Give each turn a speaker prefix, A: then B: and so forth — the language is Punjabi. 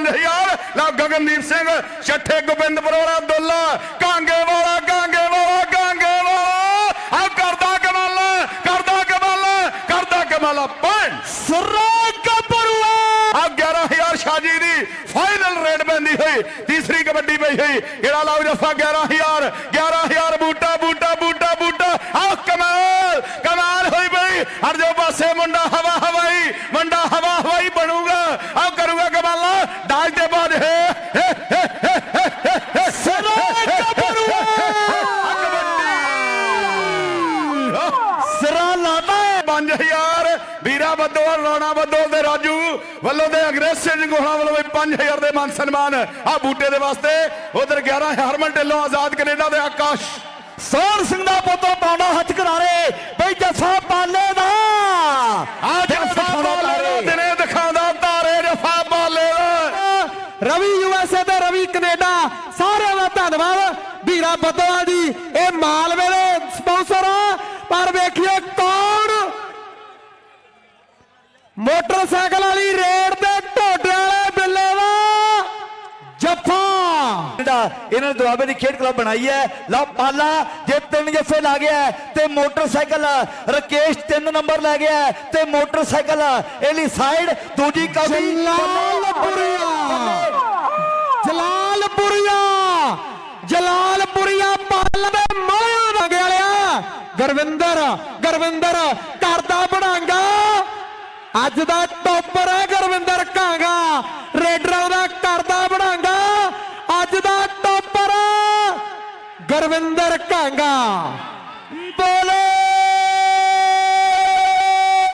A: ਗਗਨਦੀਪ ਸਿੰਘ ਛੱਠੇ ਗੋਬਿੰਦਪੁਰ ਵਾਲਾ ਦੁੱਲਾ ਕਾਂਗੇ ਵਾਲਾ ਕਾਂਗੇ ਵਾਲਾ ਕਾਂਗੇ ਵਾਲਾ ਆ ਕਰਦਾ ਕਮਾਲ ਕਰਦਾ ਕਮਾਲ ਕਰਦਾ ਕਮਾਲ ਪੰਜ
B: ਸਰਾਜ ਕਪਰੂਆ
A: ਆ 11000 ਸ਼ਾਜੀ ਦੀ ਫਾਈਨਲ ਰੇਟ ਪੈਂਦੀ ਹੋਈ ਤੀਸਰੀ ਕਬੱਡੀ ਪਈ ਹੋਈ ਕਿਹੜਾ ਲਾਉ ਜਫਾ 11000 11000 ਬੂਟਾ ਬੂਟਾ ਬੂਟਾ ਦੇ
B: ਸਰਾ ਲਾਦਾ
A: 5000 ਵੀਰਾ ਬੱਦੋਲ ਰੋਣਾ ਬੱਦੋਲ ਤੇ ਰਾਜੂ ਵੱਲੋਂ ਤੇ ਅੰਗਰੇਜ਼ ਸਿੰਘ ਗੋਹਾ ਵੱਲੋਂ ਵੀ 5000 ਦੇ ਮਾਨ ਸਨਮਾਨ ਆ ਬੂਟੇ ਦੇ ਵਾਸਤੇ। ਉਧਰ 11 ਹਰਮਨ ਢਿੱਲੋਂ ਆਜ਼ਾਦ ਕੈਨੇਡਾ ਦੇ ਆਕਾਸ਼।
B: ਸੋਹਣ ਸਿੰਘ ਦਾ ਪੁੱਤਰ ਪਾਉਣਾ ਹੱਥ ਕਰਾਰੇ ਬਈ ਜੱਫਾ ਪਾਲੇ ਦਾ
A: ਆ ਜਫਾ ਬਾਲੇ ਦਿਨੇ ਦਿਖਾਉਂਦਾ ਤਾਰੇ ਜਫਾ ਬਾਲੇ ਦਾ
B: ਰਵੀ ਯੂਐਸਏ ਤੇ ਰਵੀ ਕੈਨੇਡਾ ਸਾਰਿਆਂ ਦਾ ਧੰਨਵਾਦ। ਵੀਰਾ ਬੱਦੋਵਾਲ ਜੀ ਇਹ ਮਾਲਵੇ ਦੇ ਸਪਾਂਸਰ ਆ। ਪਰ ਵੇਖੀਏ ਕੌਣ ਮੋਟਰਸਾਈਕਲ ਵਾਲੀ ਰੇਡ ਤੇ ਢੋਡੇ ਵਾਲੇ ਬਿੱਲੇ ਦਾ ਜੱਫਾ।
C: ਇਹਨਾਂ ਨੇ ਦੁਆਬੇ ਦੀ ਖੇਡ ਕਲੱਬ ਬਣਾਈ ਹੈ। ਲਓ ਪਾਲਾ ਜੇ ਤਿੰਨ ਜੱਫੇ ਲਾ ਗਿਆ ਤੇ ਮੋਟਰਸਾਈਕਲ ਰਕੇਸ਼ ਤਿੰਨ ਨੰਬਰ ਲੈ ਗਿਆ ਤੇ ਮੋਟਰਸਾਈਕਲ ਇਹਲੀ ਸਾਈਡ ਦੂਜੀ ਕੌਡੀ
B: ਜਲਾਲਪੁਰੀਆ ਜਲਾਲਪੁਰੀਆ ਜਲਾਲਪੁਰੀਆ ਪੱਲ ਦੇ ਮਾਇਆ ਵਾਲਿਆ। ਗੁਰਵਿੰਦਰ ਗੁਰਵਿੰਦਰ ਕਰਦਾ ਬੜਾਂਗਾ ਅੱਜ ਦਾ ਟੋਪਰ ਹੈ ਗੁਰਵਿੰਦਰ ਕਾਂਗਾ। ਰੇਡਰਾਂ ਦਾ ਕਰਦਾ ਬੜਾਂਗਾ ਅੱਜ ਦਾ ਟੋਪਰ ਗੁਰਵਿੰਦਰ ਕਾਂਗਾ।